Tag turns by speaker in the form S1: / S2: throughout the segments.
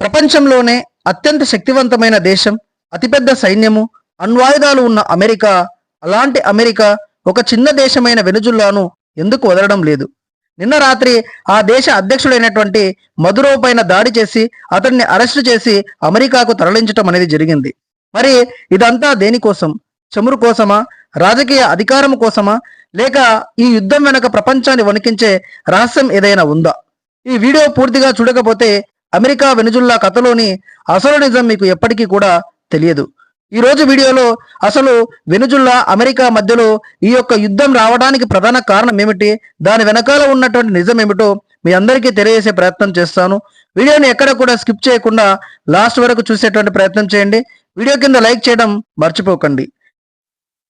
S1: ప్రపంచంలోనే అత్యంత శక్తివంతమైన దేశం అతిపెద్ద సైన్యము అణ్వాయుధాలు ఉన్న అమెరికా అలాంటి అమెరికా ఒక చిన్న దేశమైన వెనుజుల్లాను ఎందుకు వదలడం లేదు? నిన్న రాత్రి ఆ దేశ అధ్యక్షుడైనటువంటి మధురో పైన దాడి చేసి అతన్ని అరెస్టు చేసి అమెరికాకు తరలించటం అనేది జరిగింది. మరి ఇదంతా దేనికోసం చమురు కోసమా? రాజకీయ అధికారం కోసమా? లేక ఈ యుద్ధం వెనక ప్రపంచాన్ని వణికించే రహస్యం ఏదైనా ఉందా? ఈ వీడియో పూర్తిగా చూడకపోతే అమెరికా వెనుజుల్లా కథలోని అసలు నిజం మీకు ఎప్పటికీ కూడా తెలియదు. ఈ రోజు వీడియోలో అసలు వెనుజుల్లా అమెరికా మధ్యలో ఈ యొక్క యుద్ధం రావడానికి ప్రధాన కారణం ఏమిటి? దాని వెనకాల ఉన్నటువంటి నిజం ఏమిటో మీ అందరికీ తెలియజేసే ప్రయత్నం చేస్తాను. వీడియోని ఎక్కడ కూడా స్కిప్ చేయకుండా లాస్ట్ వరకు చూసేటువంటి ప్రయత్నం చేయండి. వీడియో కింద లైక్ చేయడం మర్చిపోకండి.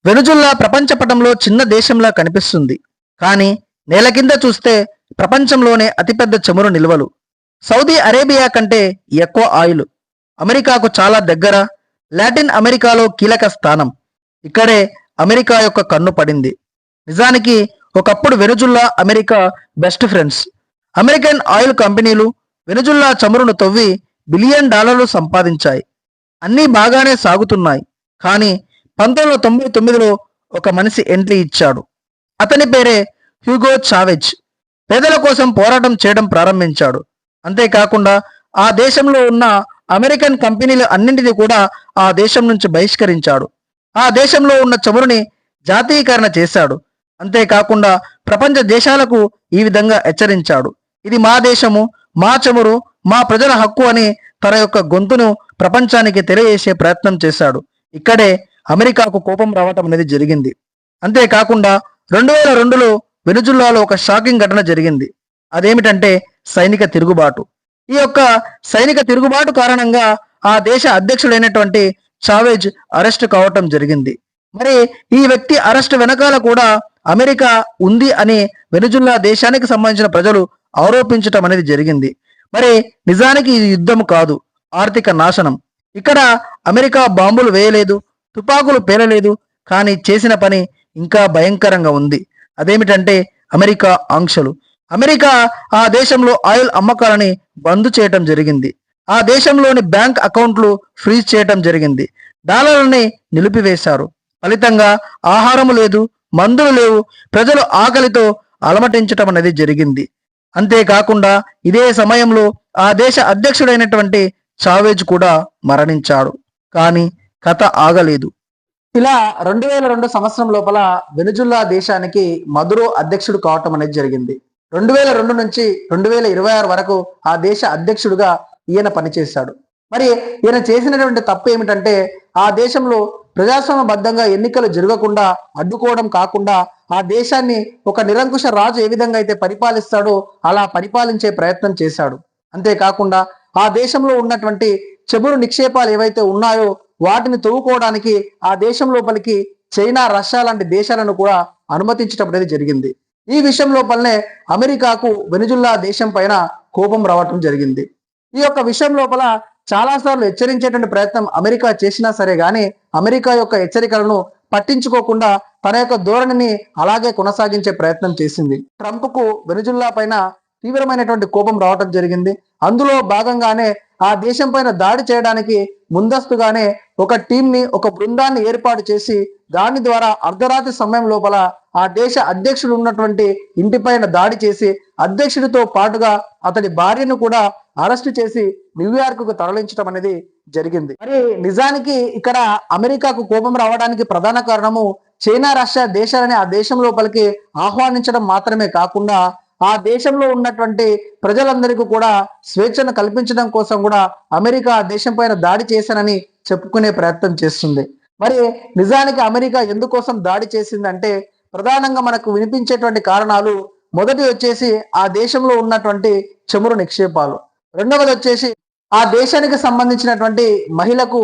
S1: వెనుజుల్లా ప్రపంచ పటంలో చిన్న దేశంలా కనిపిస్తుంది. కానీ నేల కింద చూస్తే ప్రపంచంలోనే అతిపెద్ద చమురు నిల్వలు. సౌదీ అరేబియా కంటే ఎక్కువ ఆయిల్. అమెరికాకు చాలా దగ్గర లాటిన్ అమెరికాలో కీలక స్థానం. ఇక్కడే అమెరికా యొక్క కన్ను పడింది. నిజానికి ఒకప్పుడు Venezuela America best friends. American oil కంపెనీలు వెనుజుల్లా చమురును తవ్వి బిలియన్ డాలర్లు సంపాదించాయి. అన్నీ బాగానే సాగుతున్నాయి. కానీ పంతొమ్మిది వందల తొంభై తొమ్మిదిలో ఒక మనిషి ఎంట్రీ ఇచ్చాడు. అతని పేరే హ్యూగో చావెజ్. పేదల కోసం పోరాటం చేయడం ప్రారంభించాడు. అంతేకాకుండా ఆ దేశంలో ఉన్న అమెరికన్ కంపెనీలు అన్నింటినీ కూడా ఆ దేశం నుంచి బహిష్కరించాడు. ఆ దేశంలో ఉన్న చమురుని జాతీయకరణ చేశాడు. అంతేకాకుండా ప్రపంచ దేశాలకు ఈ విధంగా హెచ్చరించాడు. ఇది మా దేశము మా చమురు మా ప్రజల హక్కు అని తన యొక్క గొంతును ప్రపంచానికి తెలియజేసే ప్రయత్నం చేశాడు. ఇక్కడే అమెరికాకు కోపం రావటం అనేది జరిగింది. అంతేకాకుండా రెండు వేల రెండులో వెనుజుల్లాలో ఒక షాకింగ్ ఘటన జరిగింది. అదేమిటంటే సైనిక తిరుగుబాటు. ఈ యొక్క సైనిక తిరుగుబాటు కారణంగా ఆ దేశ అధ్యక్షుడైనటువంటి చావేజ్ అరెస్ట్ కావటం జరిగింది. మరి ఈ వ్యక్తి అరెస్ట్ వెనకాల కూడా అమెరికా ఉంది అని వెనుజుల్లా దేశానికి సంబంధించిన ప్రజలు ఆరోపించటం అనేది జరిగింది. మరి నిజానికి ఇది యుద్ధం కాదు ఆర్థిక నాశనం. ఇక్కడ అమెరికా బాంబులు వేయలేదు తుపాకులు పేలలేదు కానీ చేసిన పని ఇంకా భయంకరంగా ఉంది. అదేమిటంటే అమెరికా ఆంక్షలు. అమెరికా ఆ దేశంలో ఆయిల్ అమ్మకాలని బంద్ చేయటం జరిగింది. ఆ దేశంలోని బ్యాంక్ అకౌంట్లు ఫ్రీజ్ చేయటం జరిగింది. డాలర్లని నిలిపివేశారు. ఫలితంగా ఆహారము లేదు మందులు లేవు ప్రజలు ఆకలితో అలమటించటం అనేది జరిగింది. అంతేకాకుండా ఇదే సమయంలో ఆ దేశ అధ్యక్షుడైనటువంటి చావేజ్ కూడా మరణించాడు. కానీ కథ ఆగలేదు. ఇలా రెండు వేల రెండు సంవత్సరం లోపల వెనుజుల్లా దేశానికి మధురో అధ్యక్షుడు కావటం అనేది జరిగింది. రెండు వేల రెండు నుంచి రెండు వేల ఇరవై ఆరు వరకు ఆ దేశ అధ్యక్షుడుగా ఈయన పనిచేశాడు. మరి ఈయన చేసినటువంటి తప్పు ఏమిటంటే ఆ దేశంలో ప్రజాస్వామ్యబద్ధంగా ఎన్నికలు జరగకుండా అడ్డుకోవడం కాకుండా ఆ దేశాన్ని ఒక నిరంకుశ రాజు ఏ విధంగా అయితే పరిపాలిస్తాడో అలా పరిపాలించే ప్రయత్నం చేశాడు. అంతేకాకుండా ఆ దేశంలో ఉన్నటువంటి చెబురు నిక్షేపాలు ఏవైతే ఉన్నాయో వాటిని తవ్వుకోవడానికి ఆ దేశం లోపలికి చైనా రష్యా లాంటి దేశాలను కూడా అనుమతించడం అనేది జరిగింది. ఈ విషయం లోపలనే అమెరికాకు వెనుజుల్లా దేశం పైన కోపం రావటం జరిగింది. ఈ యొక్క విషయం లోపల చాలా సార్లు హెచ్చరించేటువంటి ప్రయత్నం అమెరికా చేసినా సరే కానీ అమెరికా యొక్క హెచ్చరికలను పట్టించుకోకుండా తన యొక్క ధోరణిని అలాగే కొనసాగించే ప్రయత్నం చేసింది. ట్రంప్కు వెనుజుల్లా పైన తీవ్రమైనటువంటి కోపం రావటం జరిగింది. అందులో భాగంగానే ఆ దేశం పైన దాడి చేయడానికి ముందస్తుగానే ఒక టీంని ఒక బృందాన్ని ఏర్పాటు చేసి దాని ద్వారా అర్ధరాత్రి సమయం లోపల ఆ దేశ అధ్యక్షుడు ఉన్నటువంటి ఇంటిపైన దాడి చేసి అధ్యక్షుడితో పాటుగా అతడి భార్యను కూడా అరెస్ట్ చేసి న్యూయార్క్కు తరలించడం అనేది జరిగింది. మరి నిజానికి ఇక్కడ అమెరికాకు కోపం రావడానికి ప్రధాన కారణము చైనా రష్యా దేశాలని ఆ దేశం లోపలికి ఆహ్వానించడం మాత్రమే కాకుండా ఆ దేశంలో ఉన్నటువంటి ప్రజలందరికీ కూడా స్వేచ్ఛను కల్పించడం కోసం కూడా అమెరికా ఆ దేశం పైన దాడి చేశానని చెప్పుకునే ప్రయత్నం చేస్తుంది. మరి నిజానికి అమెరికా ఎందుకోసం దాడి చేసిందంటే ప్రధానంగా మనకు వినిపించేటువంటి కారణాలు మొదటి వచ్చేసి ఆ దేశంలో ఉన్నటువంటి చమురు నిక్షేపాలు. రెండవది వచ్చేసి ఆ దేశానికి సంబంధించినటువంటి మహిళకు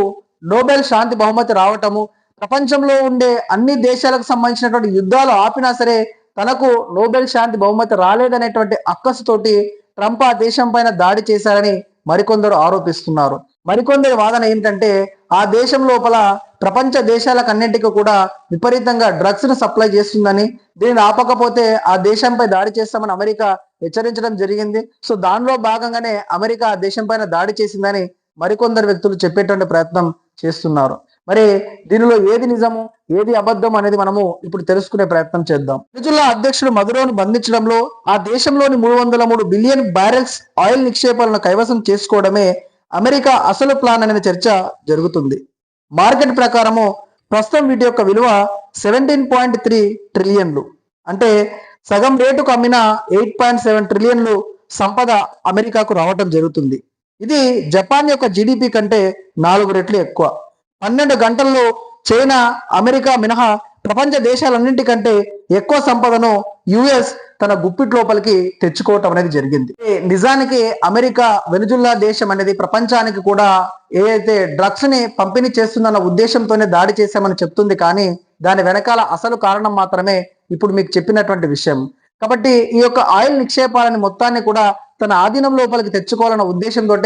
S1: నోబెల్ శాంతి బహుమతి రావటము ప్రపంచంలో ఉండే అన్ని దేశాలకు సంబంధించినటువంటి యుద్ధాలు ఆపినా సరే తనకు నోబెల్ శాంతి బహుమతి రాలేదనేటువంటి అక్కసుతోటి ట్రంప్ ఆ దేశం పైన దాడి చేశారని మరికొందరు ఆరోపిస్తున్నారు. మరికొందరి వాదన ఏంటంటే ఆ దేశం లోపల ప్రపంచ దేశాలకన్నింటికి కూడా విపరీతంగా డ్రగ్స్ను సప్లై చేస్తుందని దీనిని ఆపకపోతే ఆ దేశంపై దాడి చేస్తామని అమెరికా హెచ్చరించడం జరిగింది. సో దానిలో భాగంగానే అమెరికా ఆ దేశం పైన దాడి చేసిందని మరికొందరు వ్యక్తులు చెప్పేటువంటి ప్రయత్నం చేస్తున్నారు. మరి దీనిలో ఏది నిజము ఏది అబద్ధం అనేది మనము ఇప్పుడు తెలుసుకునే ప్రయత్నం చేద్దాం. వెనిజులా అధ్యక్షుడు మధురోని బంధించడంలో ఆ దేశంలోని మూడు వందల మూడు బిలియన్ బ్యారెల్స్ ఆయిల్ నిక్షేపాలను కైవసం చేసుకోవడమే అమెరికా అసలు ప్లాన్ అనే చర్చ జరుగుతుంది. మార్కెట్ ప్రకారము ప్రస్తుతం వీటి యొక్క విలువ సెవెంటీన్ పాయింట్ త్రీ ట్రిలియన్లు. అంటే సగం రేటుకు అమ్మిన ఎయిట్ పాయింట్ సెవెన్ ట్రిలియన్లు సంపద అమెరికాకు రావటం జరుగుతుంది. ఇది జపాన్ యొక్క జీడిపి కంటే నాలుగు రెట్లు ఎక్కువ. పన్నెండు గంటల్లో చైనా అమెరికా మినహా ప్రపంచ దేశాలన్నింటికంటే ఎక్కువ సంపదను యుఎస్ తన గుప్పిట్ లోపలికి తెచ్చుకోవటం అనేది జరిగింది. నిజానికి అమెరికా వెనుజుల్లా దేశం అనేది ప్రపంచానికి కూడా ఏదైతే డ్రగ్స్ని పంపిణీ చేస్తుందన్న ఉద్దేశంతోనే దాడి చేశామని చెప్తుంది కానీ దాని వెనకాల అసలు కారణం మాత్రమే ఇప్పుడు మీకు చెప్పినటువంటి విషయం. కాబట్టి ఈ యొక్క ఆయిల్ నిక్షేపాలని మొత్తాన్ని కూడా తన ఆధీనం లోపలికి తెచ్చుకోవాలన్న ఉద్దేశంతో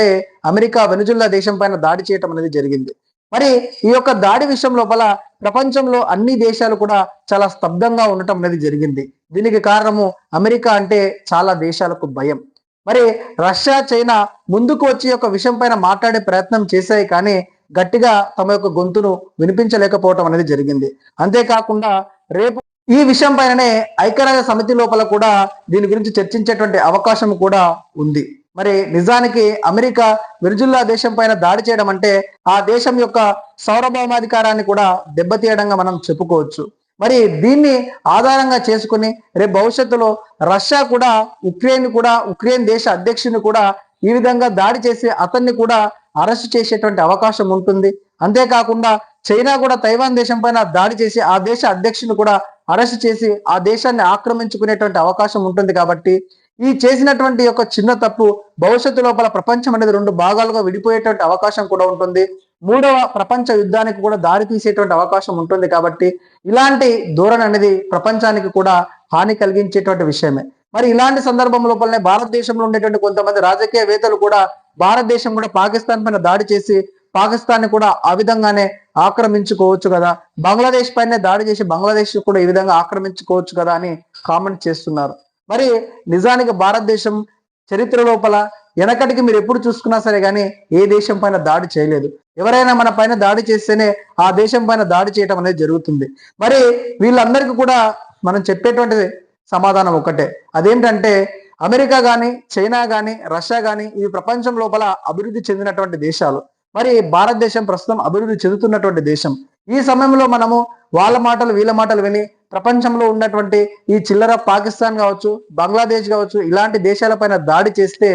S1: అమెరికా వెనుజుల్లా దేశం పైన దాడి చేయటం అనేది జరిగింది. మరి ఈ యొక్క దాడి విషయం లోపల ప్రపంచంలో అన్ని దేశాలు కూడా చాలా స్తబ్దంగా ఉండటం అనేది జరిగింది. దీనికి కారణము అమెరికా అంటే చాలా దేశాలకు భయం. మరి రష్యా చైనా ముందుకు వచ్చి యొక్క విషయం పైన మాట్లాడే ప్రయత్నం చేశాయి కానీ గట్టిగా తమ యొక్క గొంతును వినిపించలేకపోవటం అనేది జరిగింది. అంతేకాకుండా రేపు ఈ విషయం పైననే ఐక్యరాజ్య సమితి లోపల కూడా దీని గురించి చర్చించేటువంటి అవకాశం కూడా ఉంది. మరి నిజానికి అమెరికా విరుజుల్లా దేశం పైన దాడి చేయడం అంటే ఆ దేశం యొక్క సార్వభౌమాధికారాన్ని కూడా దెబ్బతీయడంగా మనం చెప్పుకోవచ్చు. మరి దీన్ని ఆధారంగా చేసుకుని రేపు భవిష్యత్తులో రష్యా కూడా ఉక్రెయిన్ కూడా ఉక్రెయిన్ దేశ అధ్యక్షుని కూడా ఈ విధంగా దాడి చేసి అతన్ని కూడా అరెస్ట్ చేసేటువంటి అవకాశం ఉంటుంది. అంతేకాకుండా చైనా కూడా తైవాన్ దేశం పైన దాడి చేసి ఆ దేశ అధ్యక్షుని కూడా అరెస్ట్ చేసి ఆ దేశాన్ని ఆక్రమించుకునేటువంటి అవకాశం ఉంటుంది కాబట్టి ఈ చేసినటువంటి యొక్క చిన్న తప్పు భవిష్యత్తు లోపల ప్రపంచం అనేది రెండు భాగాలుగా విడిపోయేటువంటి అవకాశం కూడా ఉంటుంది. మూడవ ప్రపంచ యుద్ధానికి కూడా దారి తీసేటువంటి అవకాశం ఉంటుంది కాబట్టి ఇలాంటి ధోరణి అనేది ప్రపంచానికి కూడా హాని కలిగించేటువంటి విషయమే. మరి ఇలాంటి సందర్భం లోపలనే భారతదేశంలో ఉండేటువంటి కొంతమంది రాజకీయవేత్తలు కూడా భారతదేశం కూడా పాకిస్తాన్ పైన దాడి చేసి పాకిస్తాన్ని కూడా ఆ విధంగానే ఆక్రమించుకోవచ్చు కదా. బంగ్లాదేశ్ పైనే దాడి చేసి బంగ్లాదేశ్ కూడా ఈ విధంగా ఆక్రమించుకోవచ్చు కదా అని కామెంట్ చేస్తున్నారు. మరి నిజానికి భారతదేశం చరిత్ర లోపల వెనకటికి మీరు ఎప్పుడు చూసుకున్నా సరే కానీ ఏ దేశం పైన దాడి చేయలేదు. ఎవరైనా మన పైన దాడి చేస్తేనే ఆ దేశం పైన దాడి చేయటం అనేది జరుగుతుంది. మరి వీళ్ళందరికీ కూడా మనం చెప్పేటువంటి సమాధానం ఒకటే. అదేంటంటే అమెరికా కానీ చైనా కానీ రష్యా కానీ ఇవి ప్రపంచం లోపల అభివృద్ధి చెందినటువంటి దేశాలు. మరి భారతదేశం ప్రస్తుతం అభివృద్ధి చెందుతున్నటువంటి దేశం. ఈ సమయంలో మనము వాళ్ళ మాటలు వీళ్ళ మాటలు విని ప్రపంచంలో ఉన్నటువంటి ఈ చిల్లర పాకిస్తాన్ కావచ్చు బంగ్లాదేశ్ కావచ్చు ఇలాంటి దేశాలపైన దాడి చేస్తే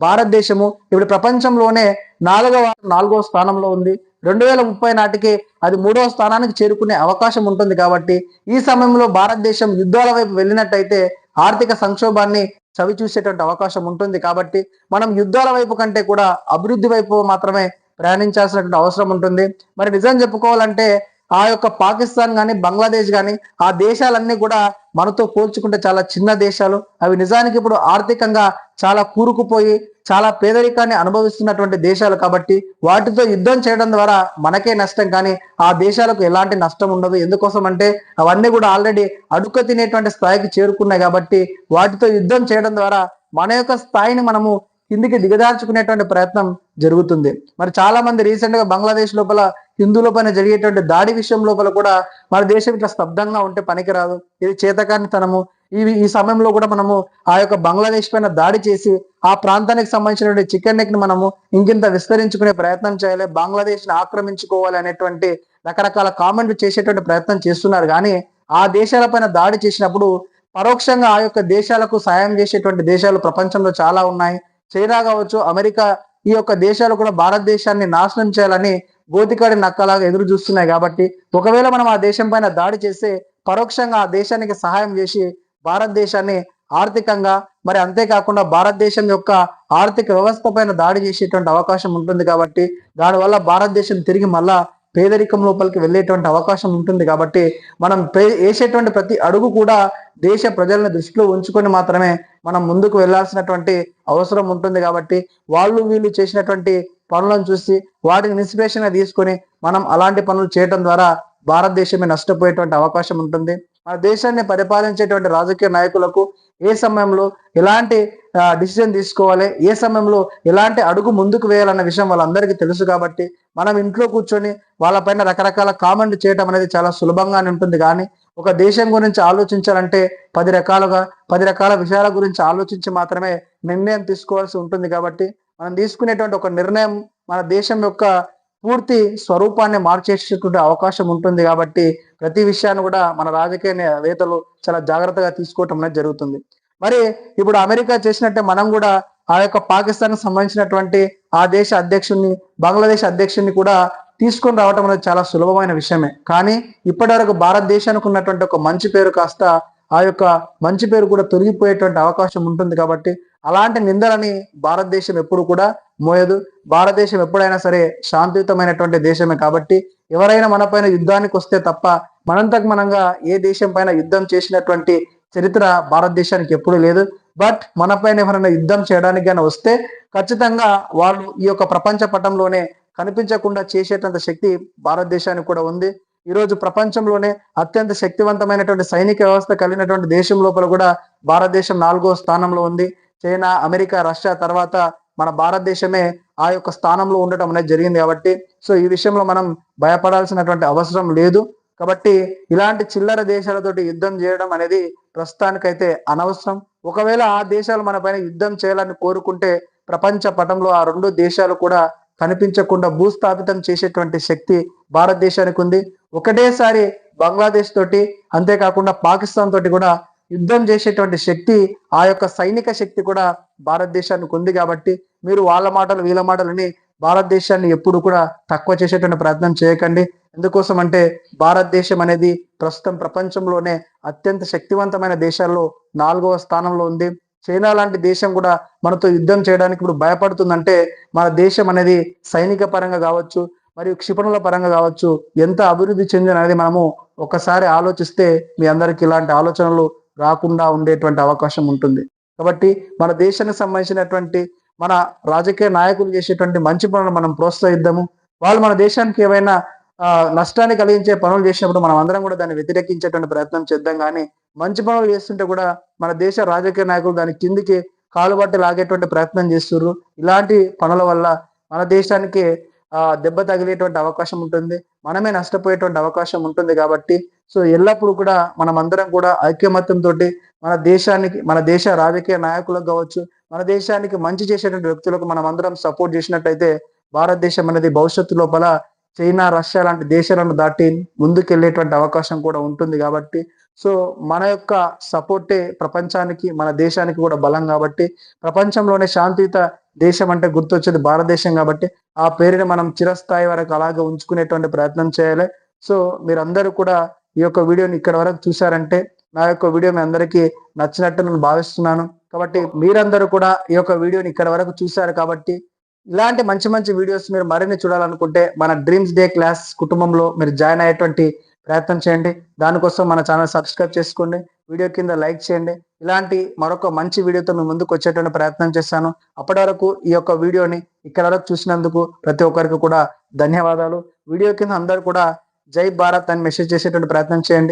S1: భారతదేశము ఇప్పుడు ప్రపంచంలోనే నాలుగవ నాలుగవ స్థానంలో ఉంది. రెండు వేల ముప్పై నాటికి అది మూడవ స్థానానికి చేరుకునే అవకాశం ఉంటుంది కాబట్టి ఈ సమయంలో భారతదేశం యుద్ధాల వైపు వెళ్ళినట్టయితే ఆర్థిక సంక్షోభాన్ని చవి చూసేటువంటి అవకాశం ఉంటుంది కాబట్టి మనం యుద్ధాల వైపు కంటే కూడా అభివృద్ధి వైపు మాత్రమే ప్రయాణించాల్సినటువంటి అవసరం ఉంటుంది. మరి నిజం చెప్పుకోవాలంటే ఆ యొక్క పాకిస్తాన్ కానీ బంగ్లాదేశ్ కానీ ఆ దేశాలన్నీ కూడా మనతో పోల్చుకుంటే చాలా చిన్న దేశాలు. అవి నిజానికి ఇప్పుడు ఆర్థికంగా చాలా కూరుకుపోయి చాలా పేదరికాన్ని అనుభవిస్తున్నటువంటి దేశాలు కాబట్టి వాటితో యుద్ధం చేయడం ద్వారా మనకే నష్టం. కానీ ఆ దేశాలకు ఎలాంటి నష్టం ఉండదు. ఎందుకోసం అంటే అవన్నీ కూడా ఆల్రెడీ అడుక తినేటువంటి స్థాయికి చేరుకున్నాయి కాబట్టి వాటితో యుద్ధం చేయడం ద్వారా మన యొక్క స్థాయిని మనము కిందికి దిగదార్చుకునేటువంటి ప్రయత్నం జరుగుతుంది. మరి చాలా మంది రీసెంట్గా బంగ్లాదేశ్ లోపల హిందువుల పైన జరిగేటువంటి దాడి విషయం లోపల కూడా మన దేశం ఇట్లా స్తబ్దంగా ఉంటే పనికిరాదు. ఇది చేతకానితనము. ఇవి ఈ సమయంలో కూడా మనము ఆ యొక్క బంగ్లాదేశ్ పైన దాడి చేసి ఆ ప్రాంతానికి సంబంధించినటువంటి చికెన్ నెక్ని మనము ఇంకింత విస్తరించుకునే ప్రయత్నం చేయాలి. బంగ్లాదేశ్ని ఆక్రమించుకోవాలి అనేటువంటి రకరకాల కామెంట్లు చేసేటువంటి ప్రయత్నం చేస్తున్నారు. కానీ ఆ దేశాలపైన దాడి చేసినప్పుడు పరోక్షంగా ఆ యొక్క దేశాలకు సాయం చేసేటువంటి దేశాలు ప్రపంచంలో చాలా ఉన్నాయి. చైనా కావచ్చు అమెరికా ఈ యొక్క దేశాలు కూడా భారతదేశాన్ని నాశనం చేయాలని గోతికాడి నక్కలాగా ఎదురు చూస్తున్నాయి కాబట్టి ఒకవేళ మనం ఆ దేశం పైన దాడి చేస్తే పరోక్షంగా ఆ దేశానికి సహాయం చేసి భారతదేశాన్ని ఆర్థికంగా మరి అంతేకాకుండా భారతదేశం యొక్క ఆర్థిక వ్యవస్థ పైన దాడి చేసేటువంటి అవకాశం ఉంటుంది కాబట్టి దానివల్ల భారతదేశం తిరిగి మళ్ళా పేదరికం లోపలికి వెళ్ళేటువంటి అవకాశం ఉంటుంది కాబట్టి మనం పే- వేసేటువంటి ప్రతి అడుగు కూడా దేశ ప్రజలను దృష్టిలో ఉంచుకొని మాత్రమే మనం ముందుకు వెళ్ళాల్సినటువంటి అవసరం ఉంటుంది కాబట్టి వాళ్ళు వీళ్ళు చేసినటువంటి పనులను చూసి వాటిని ఇన్స్పిరేషన్ తీసుకొని మనం అలాంటి పనులు చేయడం ద్వారా భారతదేశమే నష్టపోయేటువంటి అవకాశం ఉంటుంది. మన దేశాన్ని పరిపాలించేటువంటి రాజకీయ నాయకులకు ఏ సమయంలో ఎలాంటి డిసిజన్ తీసుకోవాలి ఏ సమయంలో ఎలాంటి అడుగు ముందుకు వేయాలన్న విషయం వాళ్ళందరికీ తెలుసు కాబట్టి మనం ఇంట్లో కూర్చొని వాళ్ళపైన రకరకాల కామెంట్ చేయటం అనేది చాలా సులభంగానే ఉంటుంది. కానీ ఒక దేశం గురించి ఆలోచించాలంటే పది రకాలుగా పది రకాల విషయాల గురించి ఆలోచించి మాత్రమే నిర్ణయం తీసుకోవాల్సి ఉంటుంది కాబట్టి మనం తీసుకునేటువంటి ఒక నిర్ణయం మన దేశం యొక్క పూర్తి స్వరూపాన్ని మార్చేసేటువంటి అవకాశం ఉంటుంది కాబట్టి ప్రతి విషయాన్ని కూడా మన రాజకీయ నేతలు చాలా జాగ్రత్తగా తీసుకోవటం అనేది జరుగుతుంది. మరి ఇప్పుడు అమెరికా చేసినట్టే మనం కూడా ఆ యొక్క పాకిస్తాన్ సంబంధించినటువంటి ఆ దేశ అధ్యక్షుడిని బంగ్లాదేశ్ అధ్యక్షుడిని కూడా తీసుకొని రావటం అనేది చాలా సులభమైన విషయమే. కానీ ఇప్పటివరకు భారతదేశానికి ఉన్నటువంటి ఒక మంచి పేరు కాస్త ఆ యొక్క మంచి పేరు కూడా తొలగిపోయేటువంటి అవకాశం ఉంటుంది కాబట్టి అలాంటి నిందలని భారతదేశం ఎప్పుడు కూడా మోయదు. భారతదేశం ఎప్పుడైనా సరే శాంతియుతమైనటువంటి దేశమే కాబట్టి ఎవరైనా మన పైన యుద్ధానికి వస్తే తప్ప మనంతకు మనంగా ఏ దేశం పైన యుద్ధం చేసినటువంటి చరిత్ర భారతదేశానికి ఎప్పుడూ లేదు. బట్ మన పైన ఎవరైనా యుద్ధం చేయడానికి కానీ వస్తే ఖచ్చితంగా వాళ్ళు ఈ యొక్క ప్రపంచ పటంలోనే కనిపించకుండా చేసేటంత శక్తి భారతదేశానికి కూడా ఉంది. ఈరోజు ప్రపంచంలోనే అత్యంత శక్తివంతమైనటువంటి సైనిక వ్యవస్థ కలిగినటువంటి దేశం లోపల కూడా భారతదేశం నాలుగో స్థానంలో ఉంది. చైనా అమెరికా రష్యా తర్వాత మన భారతదేశమే ఆ యొక్క స్థానంలో ఉండటం అనేది జరిగింది కాబట్టి సో ఈ విషయంలో మనం భయపడాల్సినటువంటి అవసరం లేదు. కాబట్టి ఇలాంటి చిల్లర దేశాలతోటి యుద్ధం చేయడం అనేది ప్రస్తుతానికైతే అనవసరం. ఒకవేళ ఆ దేశాలు మన పైన యుద్ధం చేయాలని కోరుకుంటే ప్రపంచ పటంలో ఆ రెండు దేశాలు కూడా కనిపించకుండా భూస్థాపితం చేసేటువంటి శక్తి భారతదేశానికి ఉంది. ఒకటేసారి బంగ్లాదేశ్ తోటి అంతేకాకుండా పాకిస్తాన్ తోటి కూడా యుద్ధం చేసేటువంటి శక్తి ఆ యొక్క సైనిక శక్తి కూడా భారతదేశానికి ఉంది కాబట్టి మీరు వాళ్ళ మాటలు వీళ్ళ మాటలని భారతదేశాన్ని ఎప్పుడు కూడా తక్కువ చేసేటువంటి ప్రయత్నం చేయకండి. ఎందుకోసం అంటే భారతదేశం అనేది ప్రస్తుతం ప్రపంచంలోనే అత్యంత శక్తివంతమైన దేశాల్లో నాలుగవ స్థానంలో ఉంది. చైనా లాంటి దేశం కూడా మనతో యుద్ధం చేయడానికి ఇప్పుడు భయపడుతుందంటే మన దేశం అనేది సైనిక పరంగా కావచ్చు మరియు క్షిపణుల పరంగా కావచ్చు ఎంత అభివృద్ధి చెందిన అనేది మనము ఒకసారి ఆలోచిస్తే మీ అందరికి ఇలాంటి ఆలోచనలు రాకుండా ఉండేటువంటి అవకాశం ఉంటుంది. కాబట్టి మన దేశానికి సంబంధించినటువంటి మన రాజకీయ నాయకులు చేసేటువంటి మంచి పనులు మనం ప్రోత్సహిద్దాము. వాళ్ళు మన దేశానికి ఏమైనా నష్టాన్ని కలిగించే పనులు చేసినప్పుడు మనం అందరం కూడా దాన్ని వ్యతిరేకించేటువంటి ప్రయత్నం చేద్దాం. కానీ మంచి పనులు చేస్తుంటే కూడా మన దేశ రాజకీయ నాయకులు దాని కిందికి కాలుబట్టి లాగేటువంటి ప్రయత్నం చేస్తున్నారు ఇలాంటి పనుల వల్ల మన దేశానికి దెబ్బ తగిలేటువంటి అవకాశం ఉంటుంది. మనమే నష్టపోయేటువంటి అవకాశం ఉంటుంది కాబట్టి సో ఎల్లప్పుడూ కూడా మనం అందరం కూడా ఐక్యమత్యంతో మన దేశానికి మన దేశ రాజకీయ నాయకులకు కావచ్చు మన దేశానికి మంచి చేసేటువంటి వ్యక్తులకు మనం అందరం సపోర్ట్ చేసినట్టయితే భారతదేశం అనేది భవిష్యత్తు లోపల చైనా రష్యా లాంటి దేశాలను దాటి ముందుకెళ్ళేటువంటి అవకాశం కూడా ఉంటుంది కాబట్టి సో మన యొక్క సపోర్టే ప్రపంచానికి మన దేశానికి కూడా బలం కాబట్టి ప్రపంచంలోనే శాంతియుత దేశం అంటే గుర్తొచ్చేది భారతదేశం కాబట్టి ఆ పేరుని మనం చిరస్థాయి వరకు అలాగే ఉంచుకునేటువంటి ప్రయత్నం చేయాలి. సో మీరందరూ కూడా ఈ యొక్క వీడియోని ఇక్కడ వరకు చూసారంటే నా యొక్క వీడియో మీ అందరికీ నచ్చినట్టు నేను భావిస్తున్నాను. కాబట్టి మీరందరూ కూడా ఈ యొక్క వీడియోని ఇక్కడ వరకు చూశారు కాబట్టి ఇలాంటి మంచి మంచి వీడియోస్ మీరు మరిన్ని చూడాలనుకుంటే మన డ్రీమ్స్ డే క్లాస్ కుటుంబంలో మీరు జాయిన్ అయ్యేటువంటి ప్రయత్నం చేయండి. దానికోసం మన ఛానల్ సబ్స్క్రైబ్ చేసుకోండి. వీడియో కింద లైక్ చేయండి. ఇలాంటి మరొక మంచి వీడియోతో మీ ముందుకు వచ్చేటువంటి ప్రయత్నం చేస్తాను. అప్పటి వరకు ఈ యొక్క వీడియోని ఇక్కడ వరకు చూసినందుకు ప్రతి ఒక్కరికి కూడా ధన్యవాదాలు. వీడియో కింద అందరు కూడా జై భారత్ అని మెసేజ్ చేసేటువంటి ప్రయత్నం చేయండి.